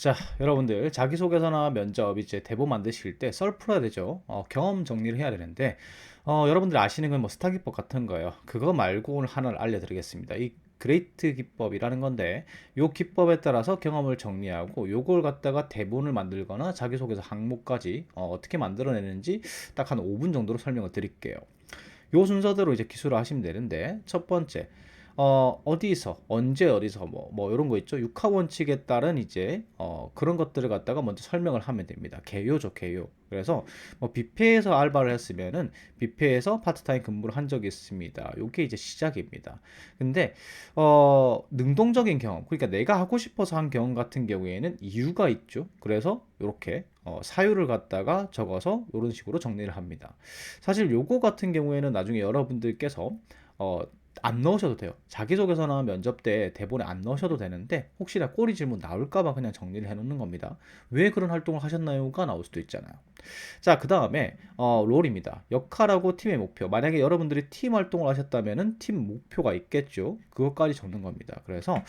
자, 여러분들 자기소개서나 면접 이제 대본 만드실 때 썰 풀어야 되죠. 어, 경험 정리를 해야 되는데 어, 여러분들 아시는 건 뭐 스타 기법 같은 거예요. 그거 말고 오늘 하나를 알려드리겠습니다. 이 그레이트 기법이라는 건데 요 기법에 따라서 경험을 정리하고 요걸 갖다가 대본을 만들거나 자기소개서 항목까지 어, 어떻게 만들어내는지 딱 한 5분 정도로 설명을 드릴게요. 요 순서대로 이제 기술을 하시면 되는데 첫 번째 어, 어디서, 언제 어디서, 뭐, 뭐, 이런 거 있죠. 육하 원칙에 따른 이제, 어, 그런 것들을 갖다가 먼저 설명을 하면 됩니다. 개요죠, 개요. 그래서, 뭐, 뷔페에서 알바를 했으면은, 뷔페에서 파트타임 근무를 한 적이 있습니다. 요게 이제 시작입니다. 근데, 어, 능동적인 경험, 그러니까 내가 하고 싶어서 한 경험 같은 경우에는 이유가 있죠. 그래서, 요렇게, 어, 사유를 갖다가 적어서 이런 식으로 정리를 합니다. 사실 요거 같은 경우에는 나중에 여러분들께서 어, 안 넣으셔도 돼요. 자기소개서나 면접 때 대본에 안 넣으셔도 되는데 혹시나 꼬리 질문 나올까봐 그냥 정리를 해놓는 겁니다. 왜 그런 활동을 하셨나요?가 나올 수도 있잖아요. 자, 그 다음에 어, 롤입니다. 역할하고 팀의 목표. 만약에 여러분들이 팀 활동을 하셨다면은 팀 목표가 있겠죠. 그것까지 적는 겁니다. 그래서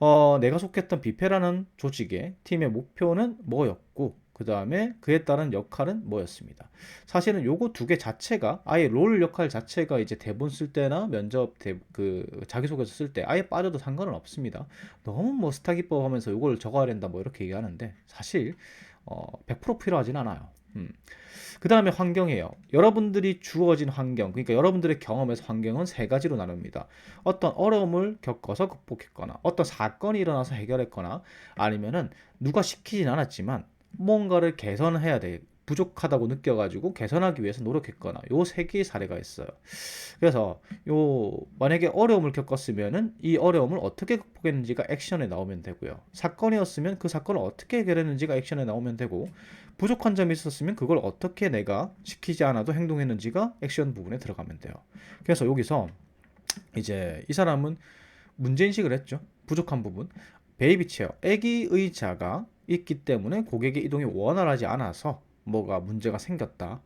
어, 내가 속했던 비페라는 조직의 팀의 목표는 뭐였고 그 다음에 그에 따른 역할은 뭐였습니다. 사실은 요거 두 개 자체가 아예 롤 역할 자체가 이제 대본 쓸 때나 면접 대, 그 자기소개서 쓸 때 아예 빠져도 상관은 없습니다. 너무 뭐 스타 기법 하면서 요걸 적어야 된다 뭐 이렇게 얘기하는데 사실 어, 100% 필요하진 않아요. 음. 그 다음에 환경이에요. 여러분들이 주어진 환경, 그러니까 여러분들의 경험에서 환경은 세 가지로 나눕니다. 어떤 어려움을 겪어서 극복했거나, 어떤 사건이 일어나서 해결했거나, 아니면은 누가 시키진 않았지만 뭔가를 개선해야 돼. 부족하다고 느껴가지고 개선하기 위해서 노력했거나 요 세 개의 사례가 있어요. 그래서 요 만약에 어려움을 겪었으면은 이 어려움을 어떻게 극복했는지가 액션에 나오면 되고요. 사건이었으면 그 사건을 어떻게 해결했는지가 액션에 나오면 되고 부족한 점이 있었으면 그걸 어떻게 내가 시키지 않아도 행동했는지가 액션 부분에 들어가면 돼요. 그래서 여기서 이제 이 사람은 문제 인식을 했죠. 부족한 부분. 베이비 체어, 아기 의자가 있기 때문에 고객의 이동이 원활하지 않아서 뭐가 문제가 생겼다.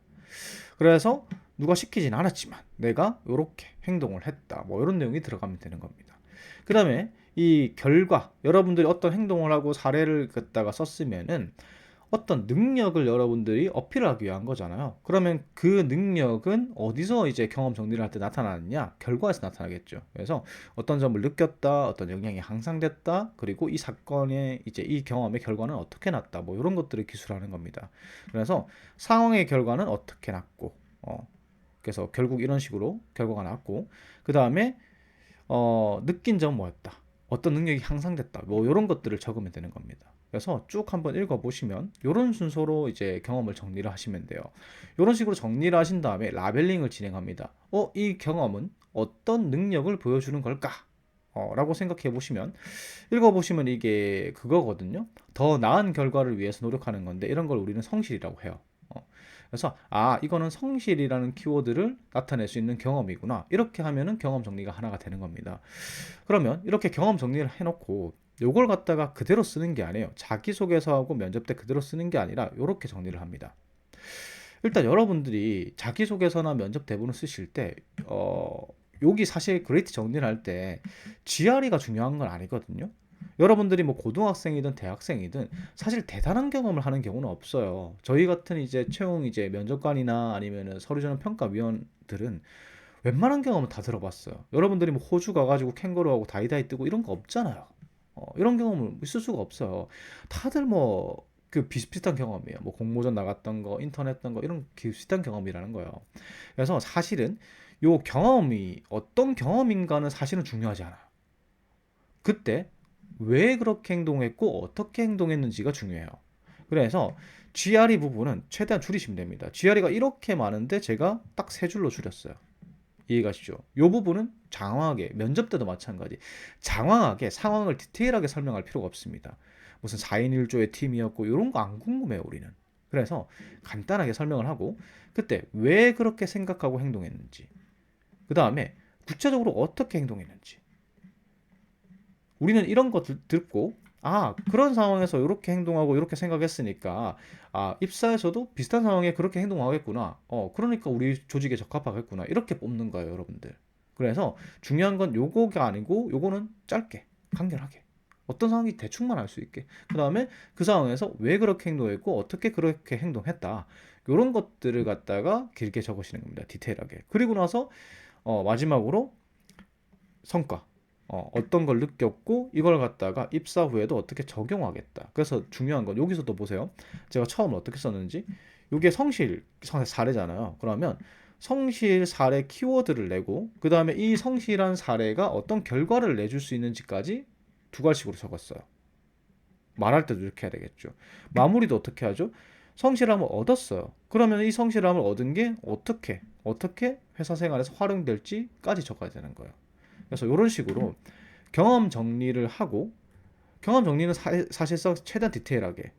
그래서 누가 시키진 않았지만 내가 이렇게 행동을 했다. 뭐 이런 내용이 들어가면 되는 겁니다. 그 다음에 이 결과, 여러분들이 어떤 행동을 하고 사례를 갖다가 썼으면은 어떤 능력을 여러분들이 어필하기 위한 거잖아요. 그러면 그 능력은 어디서 이제 경험 정리를 할 때 나타나느냐? 결과에서 나타나겠죠. 그래서 어떤 점을 느꼈다, 어떤 영향이 향상됐다, 그리고 이 사건의 이제 이 경험의 결과는 어떻게 났다, 뭐 이런 것들을 기술하는 겁니다. 그래서 상황의 결과는 어떻게 났고, 어, 그래서 결국 이런 식으로 결과가 났고, 그 다음에 어, 느낀 점 뭐였다, 어떤 능력이 향상됐다, 뭐 이런 것들을 적으면 되는 겁니다. 그래서 쭉 한번 읽어보시면 이런 순서로 이제 경험을 정리를 하시면 돼요. 이런 식으로 정리를 하신 다음에 라벨링을 진행합니다. 어, 이 경험은 어떤 능력을 보여주는 걸까? 어, 라고 생각해 보시면 읽어보시면 이게 그거거든요. 더 나은 결과를 위해서 노력하는 건데 이런 걸 우리는 성실이라고 해요. 어, 그래서 아 이거는 성실이라는 키워드를 나타낼 수 있는 경험이구나 이렇게 하면은 경험 정리가 하나가 되는 겁니다. 그러면 이렇게 경험 정리를 해놓고 요걸 갖다가 그대로 쓰는 게 아니에요. 자기소개서하고 면접 때 그대로 쓰는 게 아니라 이렇게 정리를 합니다. 일단 여러분들이 자기소개서나 면접 대본을 쓰실 때, 어, 여기 사실 그레이트 정리를 할 때 GRE가 중요한 건 아니거든요. 여러분들이 뭐 고등학생이든 대학생이든 사실 대단한 경험을 하는 경우는 없어요. 저희 같은 이제 채용 이제 면접관이나 아니면은 서류 전형 평가위원들은 웬만한 경험은 다 들어봤어요. 여러분들이 뭐 호주 가가지고 캥거루하고 다이다이 뜨고 이런 거 없잖아요. 어, 이런 경험을 있을 수가 없어요. 다들 뭐 그 비슷비슷한 경험이에요. 뭐 공모전 나갔던 거, 인터넷 했던 거 이런 비슷한 경험이라는 거예요. 그래서 사실은 요 경험이 어떤 경험인가는 사실은 중요하지 않아요. 그때 왜 그렇게 행동했고 어떻게 행동했는지가 중요해요. 그래서 GRE 부분은 최대한 줄이시면 됩니다. GRE가 이렇게 많은데 제가 딱 세 줄로 줄였어요. 이해가시죠? 이 부분은 장황하게 면접 때도 마찬가지 장황하게 상황을 디테일하게 설명할 필요가 없습니다. 무슨 4인 1조의 팀이었고 이런 거 안 궁금해요 우리는. 그래서 간단하게 설명을 하고 그때 왜 그렇게 생각하고 행동했는지 그 다음에 구체적으로 어떻게 행동했는지 우리는 이런 거 듣고 아, 그런 상황에서 이렇게 행동하고 이렇게 생각했으니까 아, 입사에서도 비슷한 상황에 그렇게 행동하겠구나. 어, 그러니까 우리 조직에 적합하겠구나. 이렇게 뽑는 거예요, 여러분들. 그래서 중요한 건 요거가 아니고 요거는 짧게, 간결하게. 어떤 상황이 대충만 알 수 있게. 그 다음에 그 상황에서 왜 그렇게 행동했고 어떻게 그렇게 행동했다. 이런 것들을 갖다가 길게 적으시는 겁니다. 디테일하게. 그리고 나서 어, 마지막으로 성과. 어, 어떤 걸 느꼈고 이걸 갖다가 입사 후에도 어떻게 적용하겠다. 그래서 중요한 건 여기서도 보세요. 제가 처음 어떻게 썼는지 이게 성실 성- 사례잖아요. 그러면 성실 사례 키워드를 내고 그 다음에 이 성실한 사례가 어떤 결과를 내줄 수 있는지까지 두 갈식으로 적었어요. 말할 때도 이렇게 해야 되겠죠. 마무리도 어떻게 하죠? 성실함을 얻었어요. 그러면 이 성실함을 얻은 게 어떻게 어떻게 회사 생활에서 활용될지까지 적어야 되는 거예요. 그래서 이런 식으로 경험 정리를 하고 경험 정리는 사, 사실상 최대한 디테일하게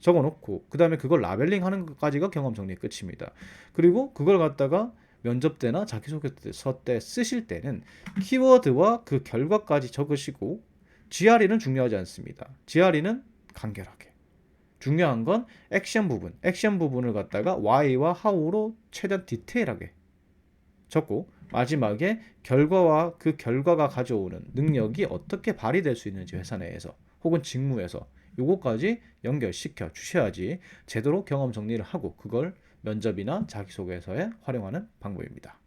적어놓고 그 다음에 그걸 라벨링 하는 것까지가 경험 정리의 끝입니다. 그리고 그걸 갖다가 면접 때나 자기소개서 때 쓰실 때는 키워드와 그 결과까지 적으시고 GRE는 중요하지 않습니다. GRE는 간결하게. 중요한 건 액션 부분, 액션 부분을 갖다가 why와 how로 최대한 디테일하게 적고 마지막에 결과와 그 결과가 가져오는 능력이 어떻게 발휘될 수 있는지 회사 내에서 혹은 직무에서 요거까지 연결시켜 주셔야지 제대로 경험 정리를 하고 그걸 면접이나 자기소개서에 활용하는 방법입니다.